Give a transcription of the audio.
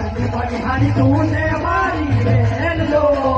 પનિહારી તું છે મારી બેન લો